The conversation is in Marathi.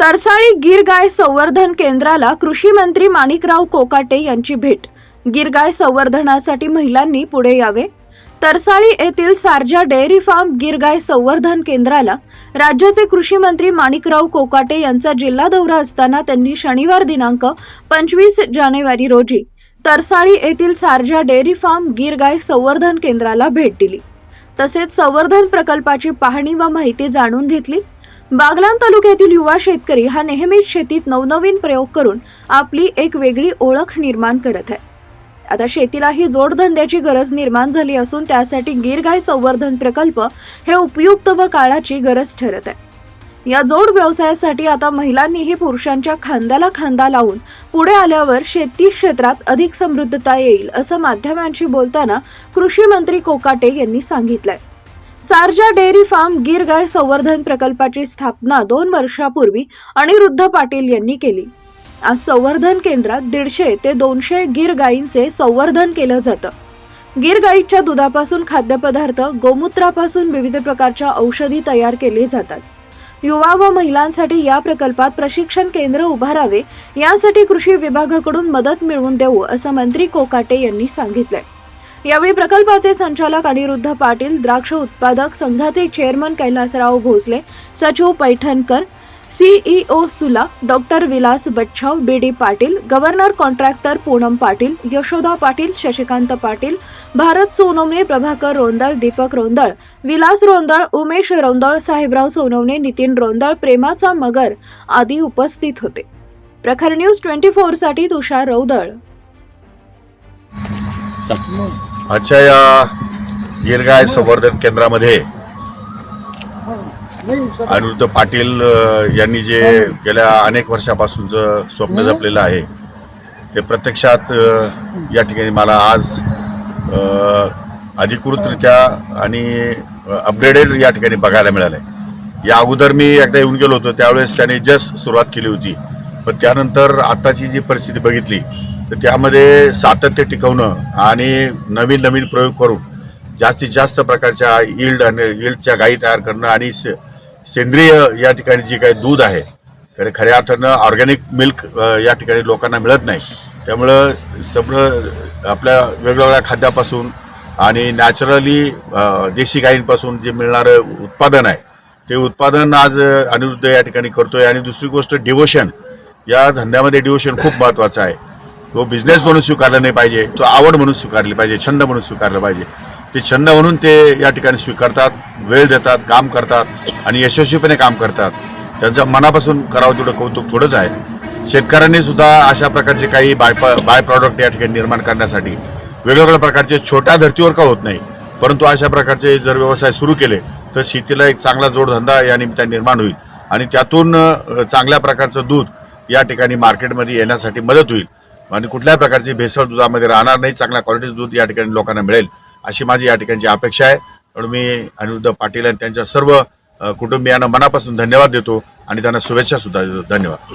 तरसाळी गीर गाय संवर्धन केंद्राला कृषी मंत्री माणिकराव कोकाटे यांची भेट. गीर गाय संवर्धनासाठी महिलांनी पुढे यावे. तरसाळी येथील सारजा डेअरी फार्म गीर गाय संवर्धन केंद्राला राज्याचे कृषी मंत्री माणिकराव कोकाटे यांचा जिल्हा दौरा असताना त्यांनी शनिवार दिनांक पंचवीस जानेवारी रोजी तरसाळी येथील सारजा डेअरी फार्म गीर गाय संवर्धन केंद्राला भेट दिली. तसेच संवर्धन प्रकल्पाची पाहणी व माहिती जाणून घेतली. बागलाण तालुक्यातील युवा शेतकरी हा नेहमीच शेतीत नवनवीन प्रयोग करून आपली एक वेगळी ओळख निर्माण करत आहे. आता शेतीलाही जोडधंद्याची गरज निर्माण झाली असून त्यासाठी गिरगाय संवर्धन प्रकल्प हे उपयुक्त व काळाची गरज ठरत आहे. या जोड व्यवसायासाठी आता महिलांनीही पुरुषांच्या खांद्याला खांदा लावून पुढे आल्यावर शेती क्षेत्रात अधिक समृद्धता येईल असं माध्यमांशी बोलताना कृषी मंत्री कोकाटे यांनी सांगितलंय. सारजा डेअरी फार्म गीर गाय संवर्धन प्रकल्पाची स्थापना दोन वर्षापूर्वी अनिरुद्ध पाटील यांनी केली. आज संवर्धन केंद्रात दीडशे ते दोनशे गीर गायींचे संवर्धन केलं जातं. गीर गाईच्या दुधापासून खाद्यपदार्थ गोमूत्रापासून विविध प्रकारच्या औषधी तयार केले जातात. युवा व महिलांसाठी या प्रकल्पात प्रशिक्षण केंद्र उभारावे यासाठी कृषी विभागाकडून मदत मिळवून देऊ असं मंत्री कोकाटे यांनी सांगितलं यावेळी प्रकल्पाचे संचालक अनिरुद्ध पाटील द्राक्ष उत्पादक संघाचे चेअरमन कैलासराव भोसले सचिव Paithankar CEO Sula doctor Vilas Bachhav B D Patil governor contractor Poonam Patil Yashoda Patil Shashikant Patil Bharat Sonawane Prabhakar Rondal Deepak Rondal Vilas Rondal Umesh Rondal Sahebrao Sonawane Nitin Rondal प्रेमाचा मगर आदी उपस्थित होते. प्रखर न्यूज ट्वेंटी फोरसाठी तुषार रौदळ. आजच्या या गिरगाय संवर्धन केंद्रामध्ये अनिरुद्ध पाटील यांनी जे गेल्या अनेक वर्षापासूनचं स्वप्न जपलेलं आहे ते प्रत्यक्षात या ठिकाणी मला आज अधिकृतरित्या आणि अपग्रेडेड या ठिकाणी बघायला मिळालं आहे या अगोदर मी एकदा येऊन गेलो होतो त्यावेळेस त्याने जस्ट सुरुवात केली होती. पण त्यानंतर आत्ताची जी परिस्थिती बघितली तर त्यामध्ये सातत्य टिकवणं आणि नवीन नवीन प्रयोग करून जास्तीत जास्त प्रकारच्या इल्ड आणि इल्डच्या गायी तयार करणं आणि से- सेंद्रिय या ठिकाणी जे काही दूध आहे कारण खऱ्या अर्थानं ऑर्गॅनिक मिल्क या ठिकाणी लोकांना मिळत नाही. त्यामुळं सगळं आपल्या वेगवेगळ्या खाद्यापासून आणि नॅचरली देशी गायींपासून जे मिळणारं उत्पादन आहे ते उत्पादन आज अनिरुद्ध या ठिकाणी करतोय. आणि दुसरी गोष्ट डिवोशन. या धंद्यामध्ये डिवोशन खूप महत्त्वाचं आहे. तो बिझनेस म्हणून स्वीकारला नाही पाहिजे तो आवड म्हणून स्वीकारली पाहिजे छंद म्हणून स्वीकारलं पाहिजे. ते छंद म्हणून ते या ठिकाणी स्वीकारतात वेळ देतात काम करतात आणि यशस्वीपणे काम करतात. त्यांचं मनापासून करावं तेवढं कौतुक थोडंच आहे. शेतकऱ्यांनी सुद्धा अशा प्रकारचे काही बाय बाय प्रॉडक्ट या ठिकाणी निर्माण करण्यासाठी वेगवेगळ्या प्रकारचे छोट्या धर्तीवर का होत नाही परंतु अशा प्रकारचे जर व्यवसाय सुरू केले तर शेतीला एक चांगला जोडधंदा या निमित्ताने निर्माण होईल आणि त्यातून चांगल्या प्रकारचं दूध या ठिकाणी मार्केटमध्ये येण्यासाठी मदत होईल. आणि कुठल्याही प्रकारची भेसळ दुधामध्ये राहणार नाही. चांगल्या क्वालिटीचं दूध या ठिकाणी लोकांना मिळेल अशी माझी या ठिकाणची अपेक्षा आहे. म्हणून मी अनिरुद्ध पाटील आणि त्यांच्या सर्व कुटुंबियांना मनापासून धन्यवाद देतो आणि त्यांना शुभेच्छा सुद्धा देतो. धन्यवाद.